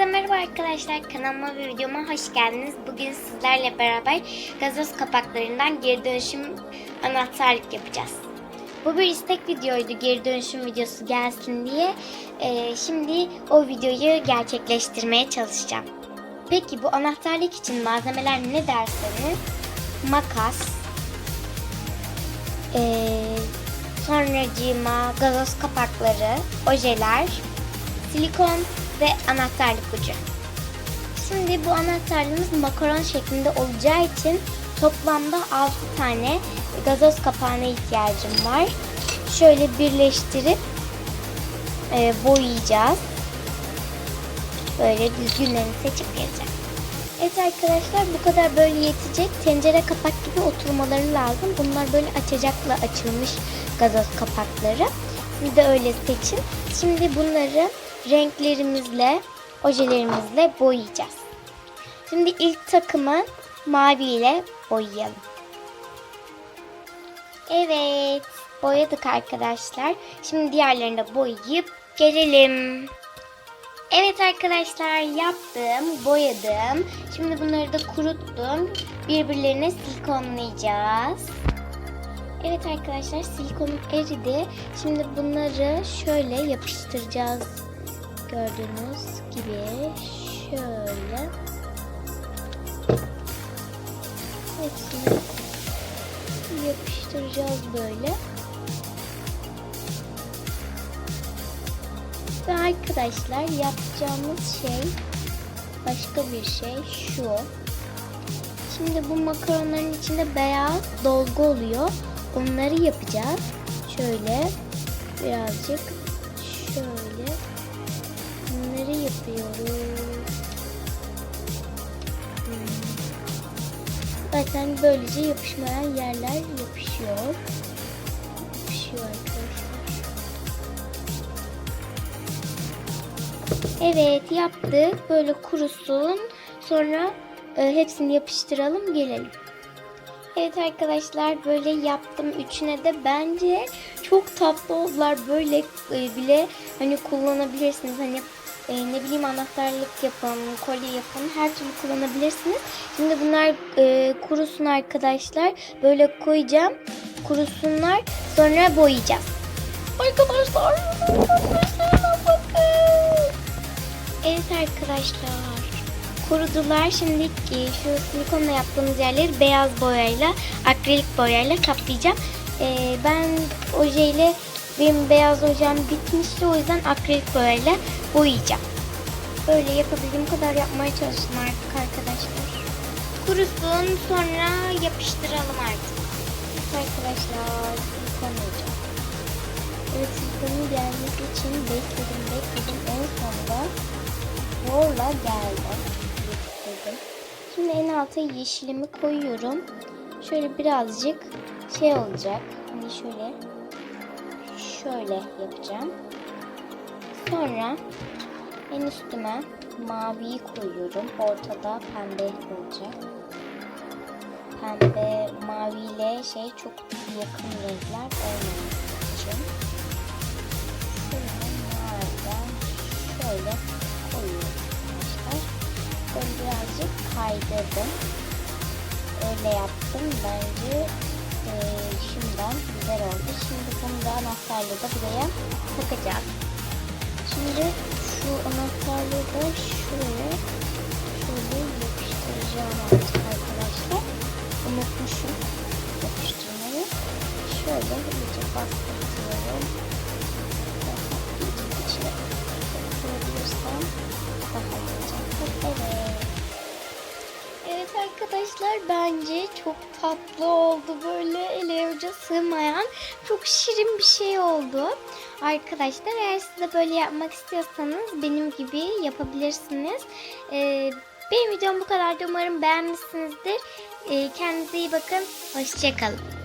Hepinize merhaba arkadaşlar. Kanalıma ve videoma hoş geldiniz. Bugün sizlerle beraber gazoz kapaklarından geri dönüşüm anahtarlık yapacağız. Bu bir istek videoydu geri dönüşüm videosu gelsin diye. Ee, şimdi o videoyu gerçekleştirmeye çalışacağım. Peki bu anahtarlık için malzemeler ne derseniz makas, ee, sonracığıma gazoz kapakları, ojeler, silikon ve anahtarlık ucu. Şimdi bu anahtarlığımız makaron şeklinde olacağı için toplamda 6 tane gazoz kapağına ihtiyacım var. Şöyle birleştirip e, boyayacağız. Böyle düzgünlerini seçip vereceğim. Evet arkadaşlar bu kadar böyle yetecek. Tencere kapak gibi oturmaları lazım. Bunlar böyle açacakla açılmış gazoz kapakları. Bir de öyle seçin. Şimdi bunları renklerimizle, ojelerimizle boyayacağız. Şimdi ilk takımı mavi ile boyayalım. Evet, boyadık arkadaşlar. Şimdi diğerlerini de boyayıp gelelim. Evet arkadaşlar yaptım, boyadım. Şimdi bunları da kuruttum. Birbirlerine silikonlayacağız. Evet arkadaşlar silikonum eridi. Şimdi bunları şöyle yapıştıracağız. Gördüğünüz gibi şöyle. Hepsini yapıştıracağız böyle. Ve arkadaşlar yapacağımız şey başka bir şey şu. Şimdi bu makaronların içinde beyaz dolgu oluyor. Onları yapacağız. Şöyle birazcık Hmm. Zaten böylece yapışmayan yerler yapışıyor. Yapışıyor arkadaşlar. Evet yaptık. Böyle kurusun. Sonra e, hepsini yapıştıralım gelelim. Evet arkadaşlar böyle yaptım üçüne de bence çok tatlı oldular. Böyle e, bile hani kullanabilirsiniz. Hani e, ne bileyim anahtarlık yapın, kolye yapın her türlü kullanabilirsiniz. Şimdi bunlar e, kurusun arkadaşlar. Böyle koyacağım. Kurusunlar. Sonra boyayacağız. Arkadaşlar bakın. Evet arkadaşlar. Kurudular. Şimdi e, şu silikonla yaptığımız yerleri beyaz boyayla, akrilik boyayla kaplayacağım. E, ben ojeyle benim beyaz ojem bitmişti. O yüzden akrilik boyayla boyayacağım. Böyle yapabildiğim kadar yapmaya çalıştım artık arkadaşlar. Kurusun sonra yapıştıralım artık. Arkadaşlar olacak. Evet silikonun gelmesi için bekledim bekledim en sonunda zorla geldi. Getirdim. Şimdi en alta yeşilimi koyuyorum. Şöyle birazcık şey olacak. Hani şöyle şöyle yapacağım. Sonra en üstüme maviyi koyuyorum. Ortada pembe olacak. Pembe, maviyle şey çok yakın renkler olmaması için. Şöyle şöyle koyuyorum arkadaşlar. Böyle birazcık kaydırdım. Öyle yaptım. Bence e, şimdiden güzel oldu. Şimdi bunu da anahtarlığı da buraya takacağız. Şimdi şu anahtarlığı da şuraya şöyle yapıştıracağım artık arkadaşlar. Unutmuşum yapıştırmayı. Şöyle iyice bastırıyorum. İçine bastırabilirsem daha iyi arkadaşlar bence çok tatlı oldu böyle ele avuca sığmayan çok şirin bir şey oldu. Arkadaşlar eğer siz de böyle yapmak istiyorsanız benim gibi yapabilirsiniz. Ee, benim videom bu kadar. Umarım beğenmişsinizdir. Ee, kendinize iyi bakın. Hoşçakalın.